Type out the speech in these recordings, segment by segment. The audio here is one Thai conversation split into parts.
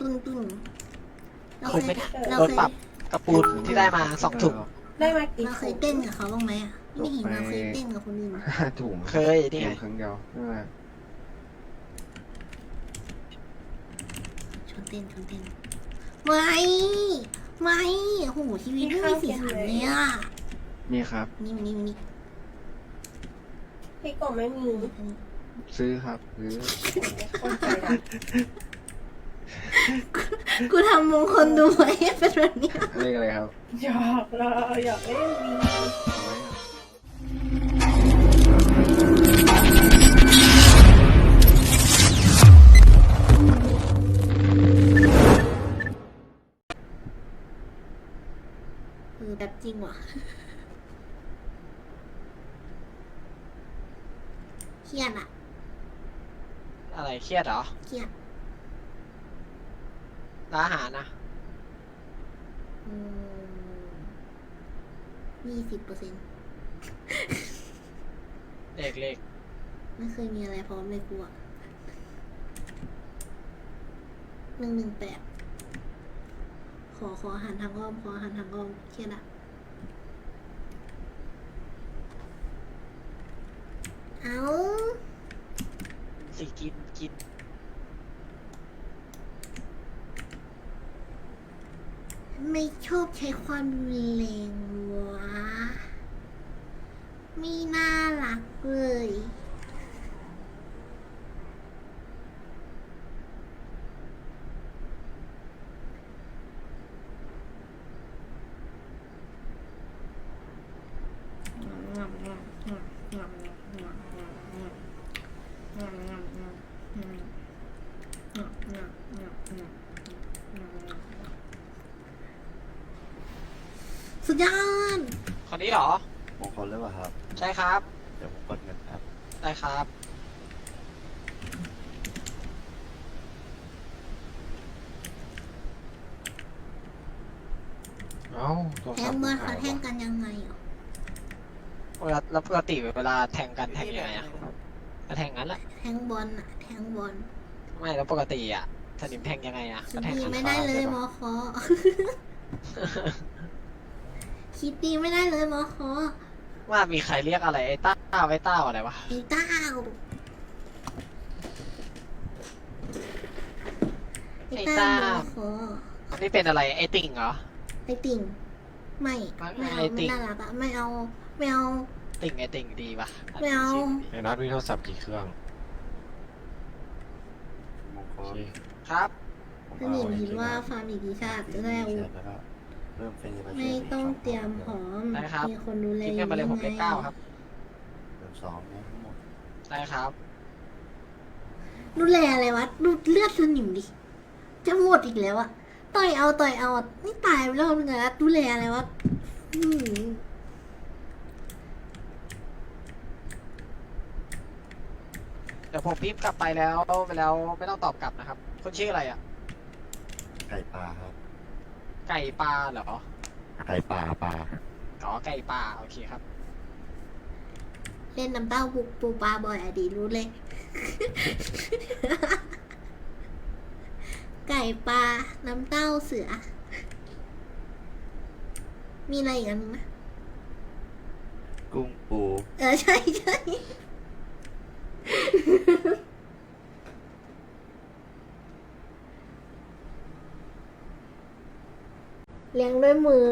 ตุนตุนเราคเคงยไม่ได้ เราโดนเคยปรับกระปูนที่ได้มาสองถุงได้มากี่เราเคยเต้นกับเขาบ้างไหมอะไม่เห็นเราเคยเต้นกับคนอื่นห้าถุงเคยนี่ไงครั้งเดียวนั่นแหละชวนเต้นชวนเต้นไม่ไม่โอ้โหชีวิตไม่มีสีสันเลยอะนี่ครับ นี่มานี่มานี่พี่กบไม่มีอันนี้ซื้อครับซื้อคนใจด กูทำมงคลดูไว้ให้เป็นแบบเนี้ยเลขอะไรครับำหยอกเราหยอกเล่นดีเอาไว้ครับเออแบบจริงว่ะเครียดอะอะไรเครียดเหรอเครียด ร้านอาหารนะอืมยี่สิบเปอร์เซ็นต์เลขเลขไม่เคยมีอะไรพร้อมเลยกูอะหนึ่งหนึ่งแปดขอขออาหันทางอ้อม ขออาหันทางอ้อมเครียดอะเอาสิกินกิน ไม่ชอบใช้ความรุนแรงวะ ไม่น่ารักเลย ยอดคนนี้เหรอ มงคลหรือเปล่าครับ ใช่ครับ เดี๋ยวผมกดเงินครับ ได้ครับ เอ้าโทรแทศัพงท์เมื่อหาเขายแทงว่ะกันยังไงอะเวลาแล้วปกติเวลาแทงกันแทงยังไงอะก็แทงงั้นแหละ แทงบอลอะแทงบอลไม่แล้วปกติอะสนิมแทงยังไงอะคิก็ดแทงดีงั้นไม่ได้เลยมอคอ คิดดีไม่ได้เลยมอคอว่ามีใครเรียกอะไรไอ้ต้าไอ้ต้าอะไรวะ ไอ้เต้าไอ้เต้ามอคอนี่เป็นอะไรไอ้ติ่งเหรอ ไอ้ติ่ง ไม่ไม่ไม่เอาไอ้ติ่ไม่งน่ารักอะไม่เอาไม่เอาติ่งไอ้ติ่งดีปะไม่เอาไอ้นัดมีโทรศัพท์กี่เครื่องมงคโอลเคครับ ถ้าหนิงคิดว่าฟาร์มอีกทีชาติจะได้ เสร็จแล้วก็เริ่มเป็นประชุไม่ต้องเตรียมพร้อมได้ครับ มีคนดูแลคิดกันมาเลยผมเลขเก้าครับ เริ่มสองนะทั้งหมดได้ครับ ดูแลอะไรวะ ดูเลือดสนิมดิ จะหมดอีกแล้วอะต่อยเอาต่อยเอาอะนี่ตายไปแล้วนึงอะดูแลอะไรวะอืมเดี๋ยวผมพิมพ์กลับไปแล้วไปแล้วไม่ต้องตอบกลับนะครับคุณชื่ออะไรอะ ไก่ปลาครับ ไก่ปลาเหรอ ไก่ปลาปลาอ๋อ ไก่ปลา โอเคครับ เล่นน้ำเต้าปูปูปลาบ่อยอะดีรู้เลย ไก่ปลา น้ำเต้าเสือ มีอะไรอีกอันนึงนะกุ้งปู เออใช่ใช่ เลี้ยงด้วยมือ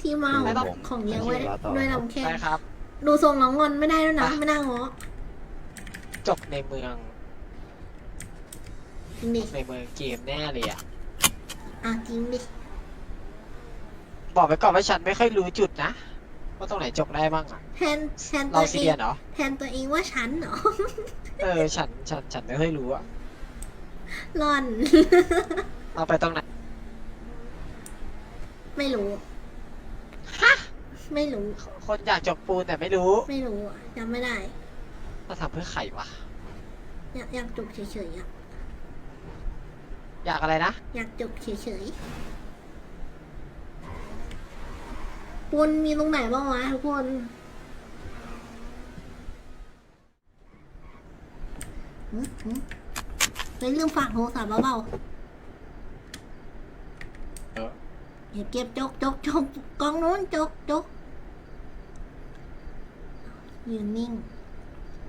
ที่เมาไม่ต้อง ของเลี้ยงไว้ด้วยลำแข้งได้ครับ ดูทรงน้องงอนไม่ได้ด้วยนะอะไม่น่างอจบในเมืองจริงดิในเมืองเกมแน่เลยอะ อะจริงดิบอกไปก่อนว่าฉันไม่ค่อยรู้จุดนะว่าตรงไหนจบได้บ้างอะ แทนแทนตัเราวซีเอเรียงนเหรอ แทนตัวเองว่าฉันเหรอเออ ฉัน ฉัน ฉันไม่ค่อยรู้อะ หลอน เราไปตรงไหน ไม่รู้ไม่รู้ คนอยากจบปูนแต่ไม่รู้ไม่รู้อะจำไม่ได้เราทำเพื่อใครวะ อยากอยากจบเฉยๆอะอยากอะไรนะ อยากจบเฉยๆปูนมีตรงไหนบ้างวะทุกคน หืมหืมไม่ลืมฝากโทรศัพท์เบา เดี๋ยวเก็บจกจกจกกองนู้นจกจกยืนนิ่ง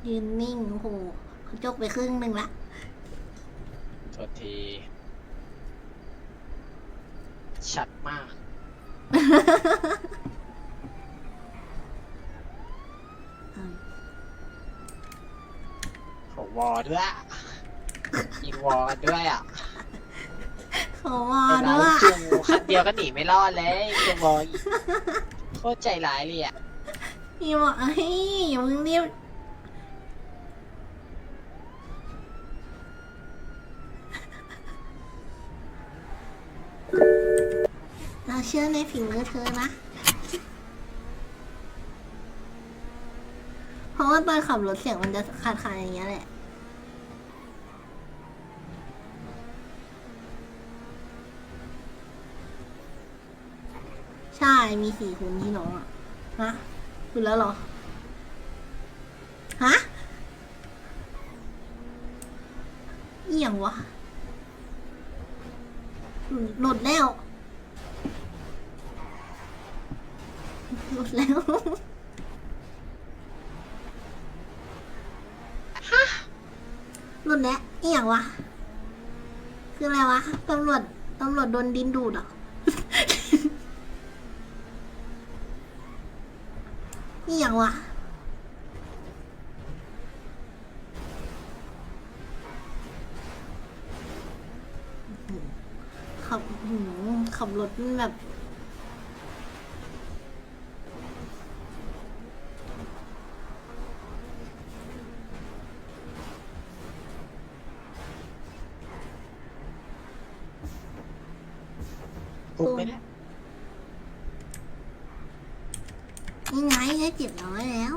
ยืนนิ่งโอ้โหเขาจกไปครึ่งหนึ่งละโทษที ชัดมากอืมขอวอด้วยยิงวอกันด้วยอะ เขาว่าเวลาด้วยจูคันเดียวก็หนีไม่รอดเลยจูวออีกโคตรใจร้ายเลยอะพี่บอกเฮ้ยอย่าเพิ่งรีบเราเชื่อในฝีมือเธอนะ เพราะว่าตอนขับรถเสียงมันจะขาดขาดๆอย่างเงี้ยแหละ ใช่ มีสี่คนที่น้องอะฮะคุณแล้วเหรอ ฮะเอี่ยงวะหลุดหลุดแล้วหลุดแล้ว ฮะหลุดแล้วเอี่ยงวะ คืออะไรวะ ตำรวจ ตำรวจโดนดินดูด เหนื่อย่ะขับหืมขับรถมันแบบ คุ้มไหมเนี่ย นี่ไงได้เจ็ดร้อยแล้ว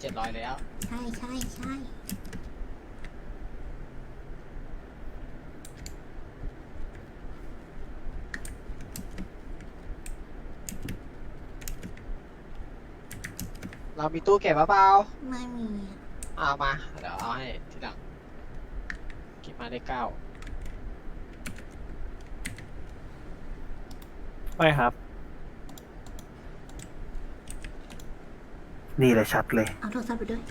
เจ็ดร้อยแล้ว ใช่ใช่ใช่ เรามีตู้เก็บหรือเปล่าไม่มีอะเอามา เดี๋ยวเอาให้ทีหลังกินมาได้เก้าไม่ครับ นี่แหละชัดเลย เอาโทรศัพท์ไปด้วย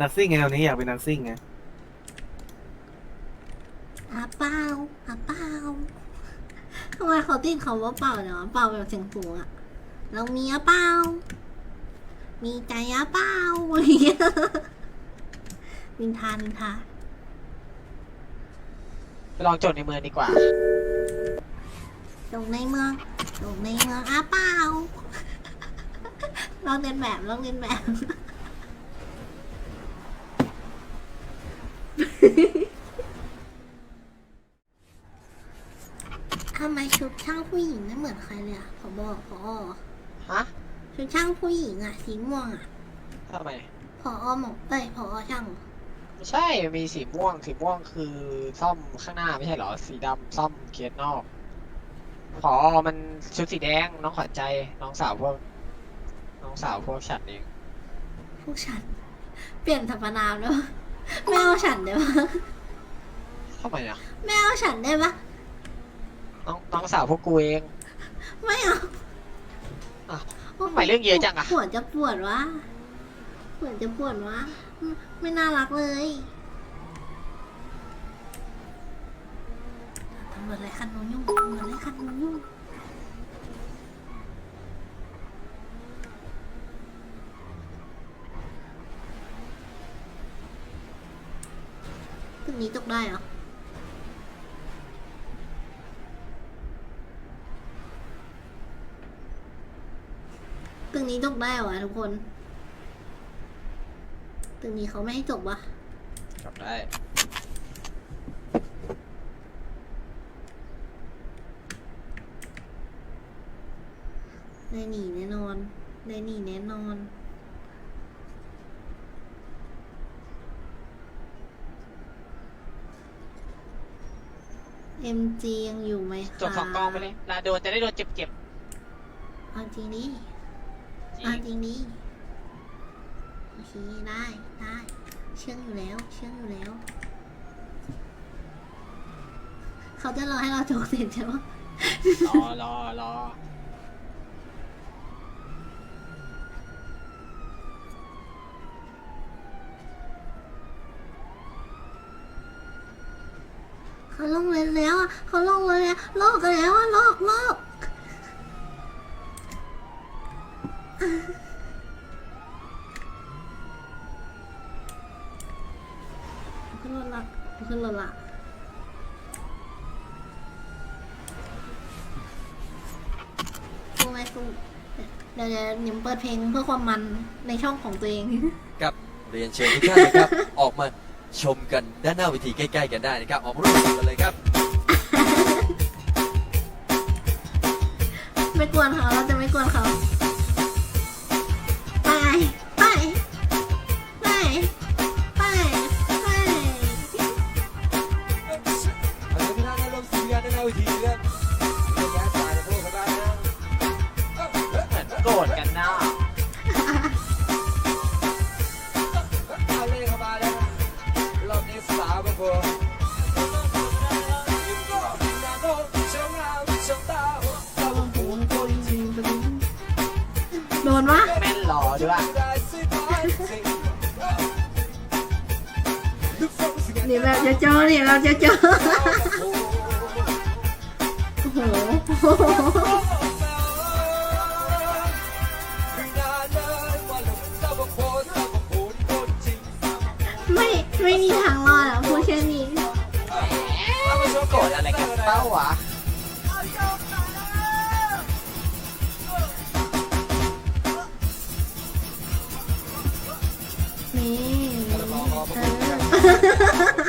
นักซิ่งไงวันนี้อยากเป็นนักซิ่งไงอาเปล่าอาเปล่าทำไมเขาติดเขาว่าเปล่าเนาะเปล่าแบบเสียงสูงอะ เรามีอาเปล่ามีใจอาเปล่าอะไรเงี้ยนินทานินทาไปลองจดในเมืองดีกว่าตรงในเมืองตรงในเมืองอาเปล่าลองเรียนแบบลองเรียนแบบ ทำไมชุดช่างผู้หญิงไม่เหมือนใครเลยอะพอบอกพอฮะ ชุดช่างผู้หญิงอะสีม่วงอะทำไม พอหมอกเอ้ยพอช่างไม่ใช่ มีสีม่วง สีม่วงคือซ่อมข้างหน้าไม่ใช่เหรอ สีดำซ่อมเกียร์นอก พอมันชุดสีแดง น้องขวัญใจ น้องสาวพวก น้องสาวพวกฉันเอง พวกฉัน เปลี่ยนสรรพนามแล้วไม่เอาฉันได้ปะทำไมอะ ไม่เอาฉันได้ปะน้องน้องสาวพวกกูเอง ไม่เอาอะ ทำไมเรื่องเยอะจังอะ ปวดจะปวดวะปวดจะปวดวะไม่ไม่น่ารักเลยตำรวจอะไรคันนู้นยุ่งตำรวจอะไรคันนู้นยุ่งตึกนี้ตกได้เหรอ กนี้ตกได้เหรอวะทุกคน ตึกนี้เขาไม่ให้จบวะจบได้ ได้หนีแน่นอน ได้หนีแน่นอน MG ยังอยู่ไหมคะจบสองกองไปเลยลาโดนจะได้โดนเจ็บเอาจริงดิๆ จริเอางจริงดิโอเคได้ได้ เชื่องอยู่แล้ว เชื่องอยู่แล้วขเขาจะรอให้เราจบเสร็จใช่ปะรอรอรอเขาลงเลยแล้วอะเขาลงเลยแล้วโลกแล้วอะโลกโลก ขึ้นรถละขึ้นรถละสู้ไหมสู้เดี๋ยวเดี๋ยวนิมเปิดเพลงเพื่อความมันในช่องของตัวเอง ครับเรียนเชิญทุกท่านนะครับ ออกมาชมกันด้านหน้าเวทีใกล้ๆกันได้นะครับ ออกมาร่วมสนุกกันเลยครับ ไม่กวนเขาเราจะไม่กวนเขา กันเป้าวะนี่เออ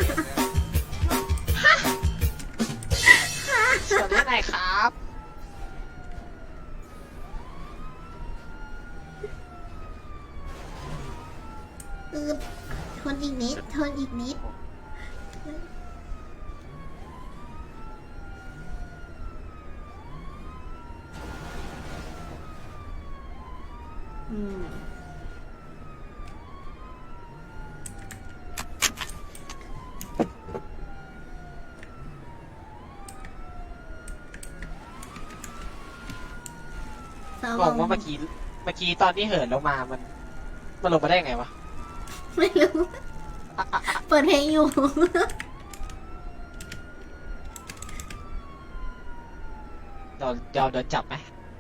สาวบอกว่าเมื่อกี้เมื่อกี้ตอนที่เหินลงมามัน มันลงมาได้ไงวะไม่รู้ เปิดเพลงอยู่ เราเราโดนจับไหม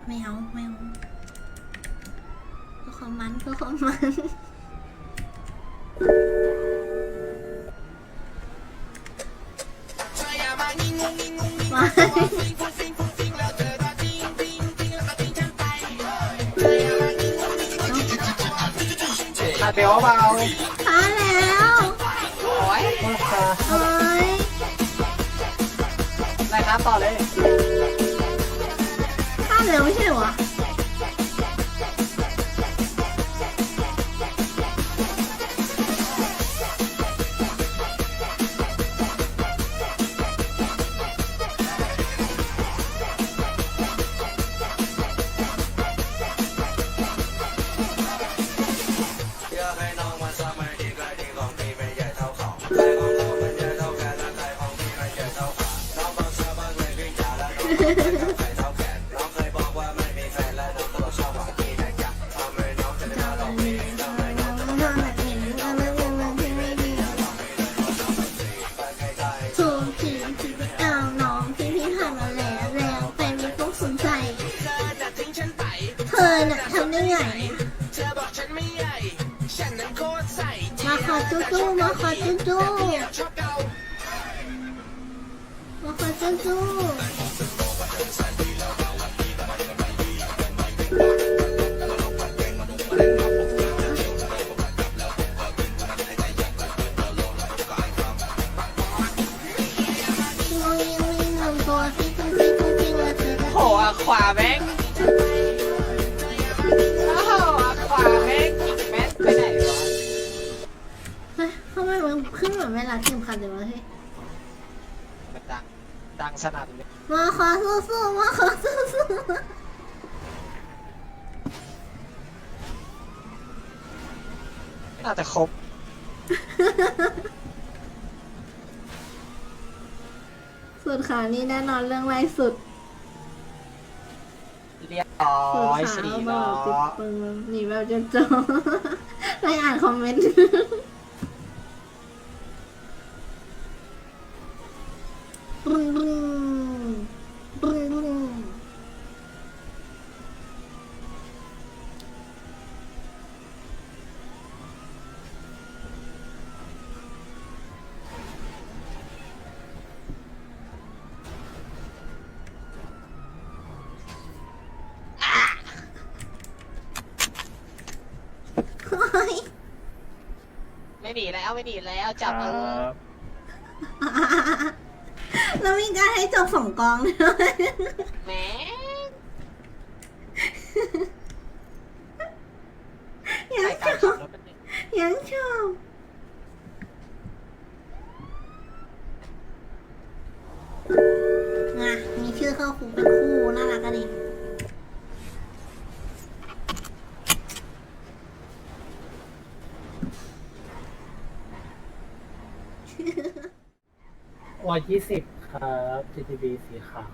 ไม่เอาไม่เอาเพื่อความมันเพื่อความมัน มา เบลเบาช้าแล้วโอ้ยโอ้ยได้ครับต่อเลยช้าแล้วไม่ใช่เหรอ ทีมขำคัเลยวะเฮ้ยมันดังดังสนั่นเลยมาขอสู้สู้มาขอสู้สู้น่าจะครบสุดขานี่แน่นอนเรื่องไรสุดเรียบร้สุดอยาสี่เอาล้เบิดปืนหนีแบบจนจบไม่อ่านคอมเมนต์ ไม่หนีแล้วไม่หนีแล้วจับเอาแล้วมีการให้จบสองกองด้วแวายยี่สิบครับ GTB สีขาว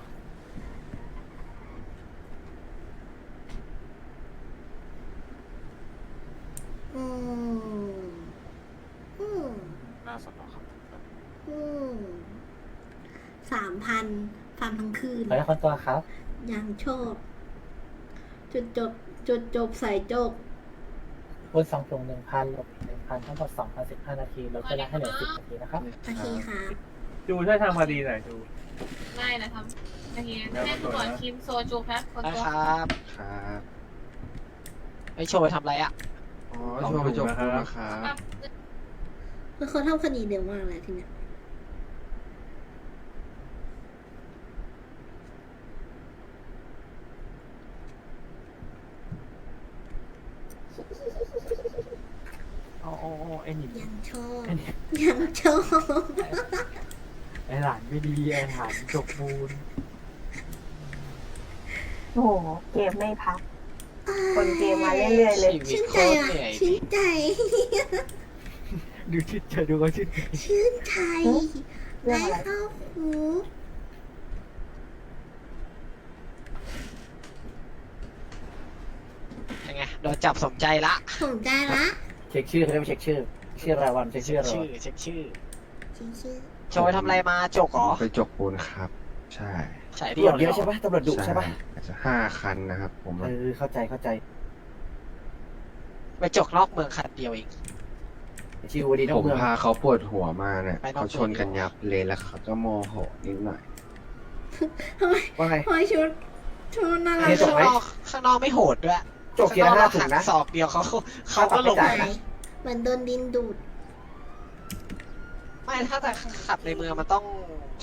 อืมอืมน่าสนอครับอืมสามพันฟังทั้งคืน ขอให้คนตัวครับ ยังโชคจุดจบ จุดจบใส่จบ บนสองตรงหนึ่งพันลบหนึ่งพันทั้งหมดสองพันสิบห้านาทีลดเวลาให้เหลือสิบนาทีนะครับนาทีค่ะ จูช่วยทำอดีหน่อยจูได้นะครับโอเคให้คุณหมอคิมโซจูครับคนตัวครับครับไอโชว์ไปทำอะไรอะ อ๋อลชดู อบไปจบคุณนครับ แล้วเขาทำคดีเร็วมากเลยทีเนี้ยอ๋ออ๋ออ๋อไอหนิมยังชอบยังชอบ หลังไม่ดีไอหลังจบมูลโอ้โหเกมไม่พัก คนเกมมาเรื่อยๆเลย ชื่นใจว่ะชื่นใจ ดูชื่นใจดูเขาชื่นใจชื่นใจเอไม่เข้าหูยังไงโดนจับสมใจละสนใจละเช็คชื่อเขาเรียกว่าเช็คชื่อ ชื่อรายวันเช็คชื่อราชื่อเช็คชื่อ จริงชื่อ โจยทำอะไรมาจกเหรอไปจกปูนครับ ใช่ใช่พี่รวจเยอะใช่ป่ะตำรวจดุใช่ป่ะห้าคันนะครับ ผมเออเข้าใจเข้าใจไปจกนอกเมืองคันเดียวเองชิวดีนอกเมือง พาเขาปวดหัวมาเนี่ยเขาชนกันยับเลยแล้วเขาก็โมโหนิดหน่อยทำไมว่าไทำไมชุดชุดน่ารักข้างนอกข้างนอกไม่โหดด้วยจกเกียร์ข้างนอห้าถุงกนะ ศอกเดียวเขาเขาก็หลงไายเหมือนโดนดินดูด ไม่ถ้าจะขับในเมืองมันต้อง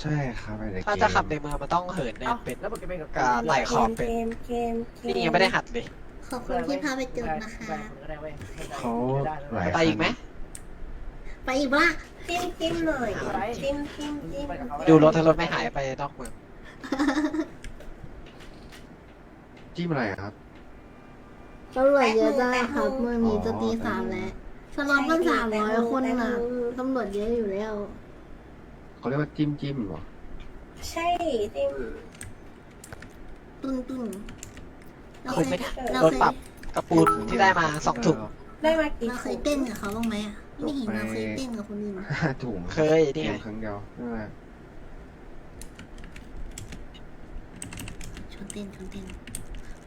ใช่ครับถ้าจะขับในเมืองมันต้องเหินเนินเป็นแล้วมันจะเป็นกับการไหลขอบเป็นเกมเกมนี่ยังไม่ได้หัดเลยขอบคุณที่พาไปจุดนะคะ เขาไปอีกไหมไปอีกบ้างจิ้มจิ้มเลยจิ้มจิ้มจิ้มดูรถถ้ารถไม่หายไปนอกเมืองจิ้มอะไรครับตำรวจเยอะจ้าครับเมื่อมีจะตีสามแล้ว สลอตมันสามร้อยคนน่ะตำรวจเยอะอยู่แล้ว เขาเรียกว่าจิ้มจิ้มเหรอ ใช่จิ้มตุนตุนเราเคยเราดนเคยปรับกระปูนที่ได้มาสองถุงได้มากี่เราเคยเต้นกับเขาบ้างไหมไม่เห็นเาเคยเต้นกับคนอื่นอห้าถุงเคยนี่ไงครั้งเดียวนั่ชวนเต้นชวนเต้น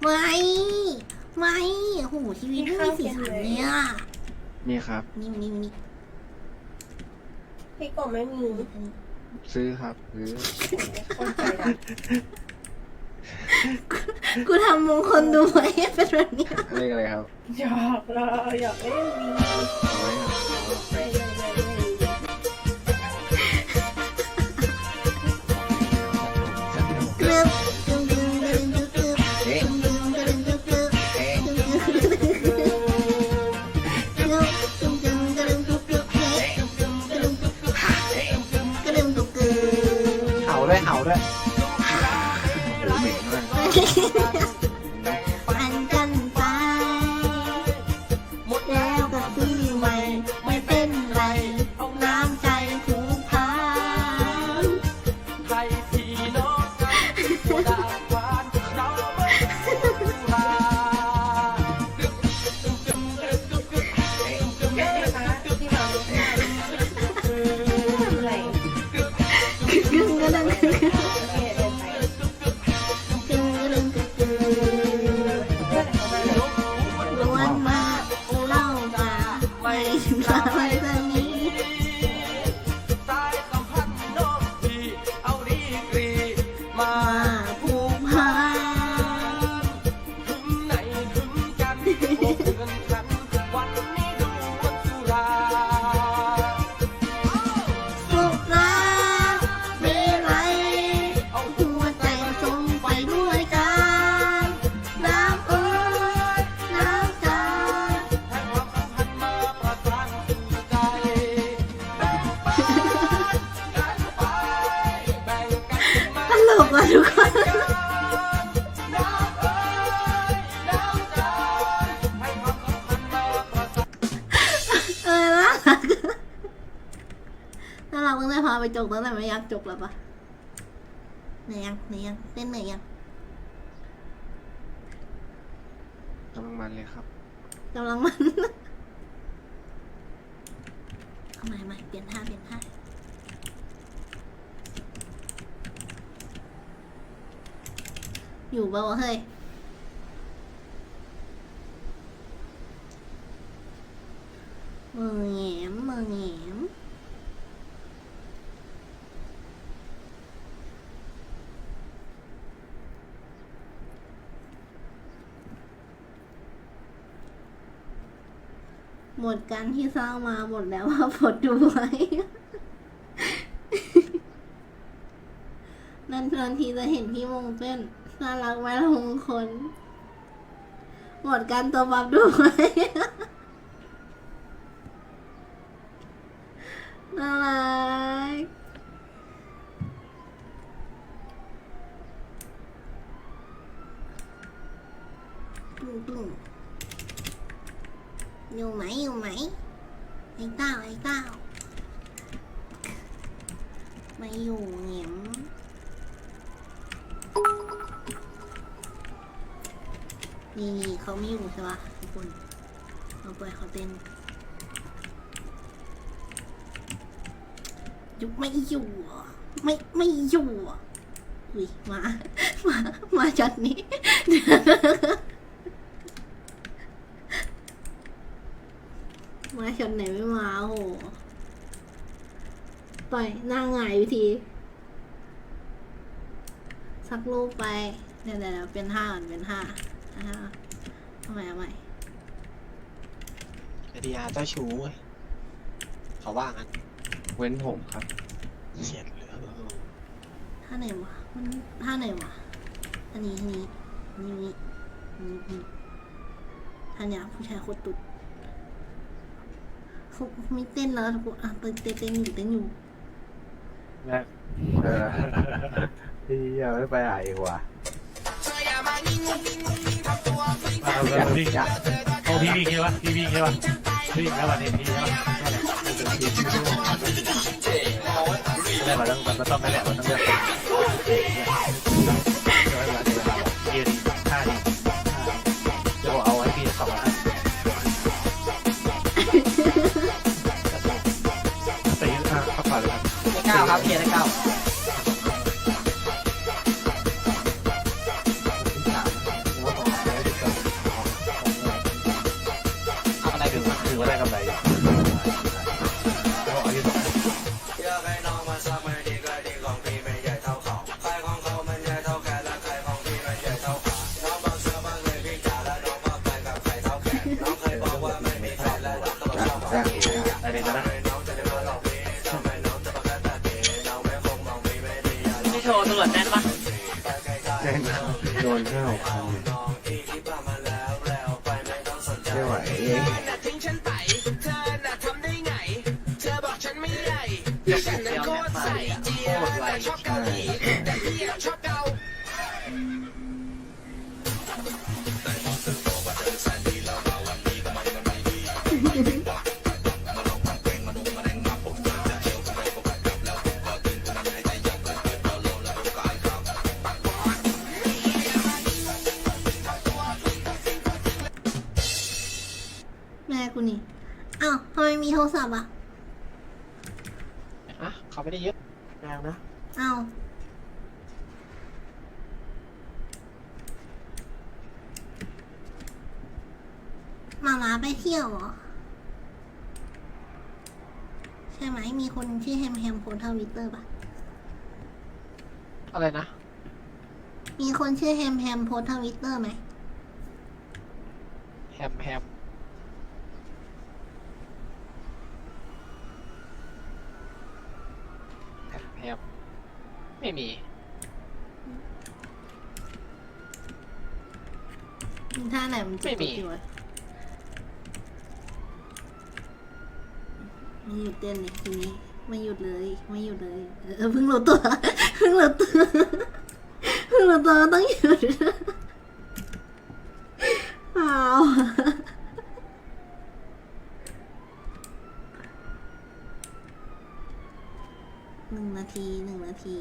ไม่ไม่โอ้โหชีวิตไม่มีสีสันเนี่ย มีครับ นี่นี่นี่พี่กบไม่มีซื้อครับซื้อคนใจกูทำมงคลดูไหมเป็นแบบนี้ยเลขอะไรครับหยอกเราหยอกเล่นดีไว้ กตั้งแต่ไม่อยากจกแล้วปะเหนื่อยยังเหนื่อยยังเต้นเหนื่อยยังกำลังมันเลยครับกำลังมัน เอาใหม่ใหม่เปลี่ยนท่าเปลี่ยนท่าอยู่เปล่าวะเฮ้ยมือแหงมมือแหงม หมดกันที่สร้างมาหมดแล้วว่าพอดดูไว้นั่นทันทีจะเห็นพี่มงเป็นน่ารักไหมละมงคลหมดกันตัวบับดูไว้ารักตุ้งตุ้งอยู่ไหมอยู่ไหมไอ้เต้าไอ้เต้าไม่อยู่เหงียม นี่เขาไม่อยู่ใช่ปะทุกคนเราปล่อยเขาเต้นยุไม่อยู่ไม่ไม่อยู่อุ้ยมามามาจอดนี้มาช็อตไหนไม่มาโอ้โหต่อยหน้าหงายวิธีสักรูปไปเดี๋ยวเดี๋ยวเดี๋ยวเป็นห้าก่อนเป็นห้า ห้าทำไมเอาใหม่ไอดีอาร์เจ้าชู้เว้ยเขาว่างั้นเว้นผมครับเขียนเหลือท่าไหนวะมันท่าไหนวะอันนี้อันนี้อันนี้อันนี้อันนี้ท่าเนี้ยผู้ชายโคตรตุดเขาไม่เต้นแล้วทุกคนอะเต้นเต้นเต้นอยู่เต้นอยู่นะเออพี่ยังไม่ไปไหนอีกว่ะ เอาไปวิ่งอะโอ้พี่วิ่งใช่ปะพี่วิ่งใช่ปะวิ่งแล้ววันนี้พี่ใช่ปะนั่มันต้องมันต้องนั่แหละมันต้องเลือกยืนท่านี้เดี๋ยวเอาไว้พี่สองอันแต่ยืนท่าเข้าป่าเลยครับเก้าครับเขียนเก้าเอา โดน มามาไปเที่ยวเหรอ ใช่ไหมมีคนชื่อแฮมแฮมโพสต์ทวิตเตอร์ปะอะไรนะ มีคนชื่อแฮมแฮมโพสต์ทวิตเตอร์ไหมแฮมแฮมแฮมแฮมไม่มี ท่าไหนมันจะไม่มีกดอยู่วะไม่ หยุดเต้นเลยทีนี้ไม่หยุดเลยไม่หยุดเลยเออเพิ่งรู้ตัวเพิ่งรู้ตัวเพิ่งรู้ตัวต้องหยุดเปล่าหนึ่งนาทีหนึ่งนาที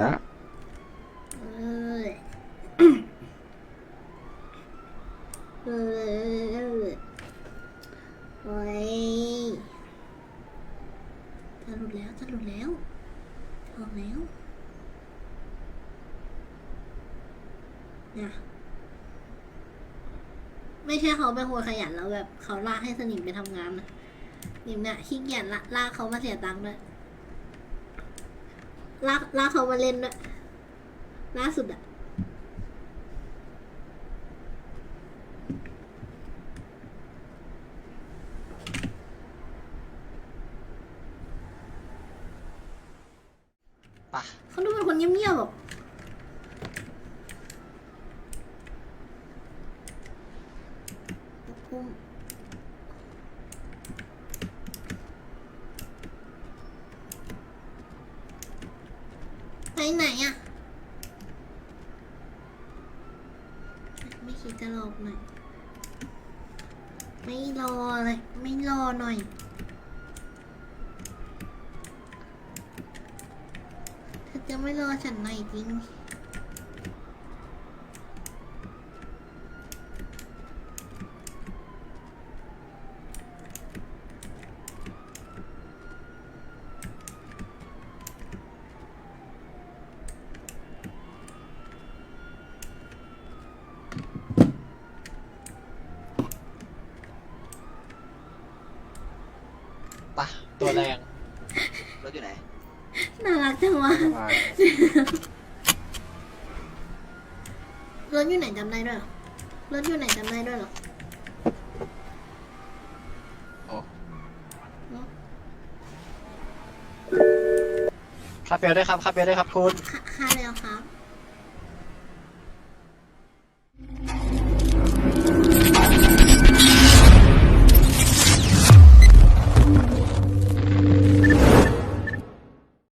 นะ เอ้ยเอ้ยโอ้ยจะหลุดแล้ว จะหลุดแล้วจะออกแล้วเนี่ย ไม่ใช่เขาเป็นคนขยันแล้วแบบเขาลากให้สนิมไปทำงานนะนิมเนี่ยขี้เกียจละลากเขามาเสียตังค์ด้วยลากลากเขามาเล่นด้วยล่าสุดอะ เขาดูเป็นคนเงียบๆแบบกูไปไหนอะไม่คิดจะหลอกหน่อย ไม่รอเลย ไม่รอหน่อย เธอจะไม่รอฉันหน่อยจริง ปะ ตัวแรง รถอยู่ไหนน่ารักจังวะรถอยู่ไหนจำได้ด้วยเหรอรถอยู่ไหนจำได้ด้วยเหรอโอ้เนอะคาเฟ่ด้วยครับคาเฟ่ด้วยครับคุณ ค่าค่าแล้วครับ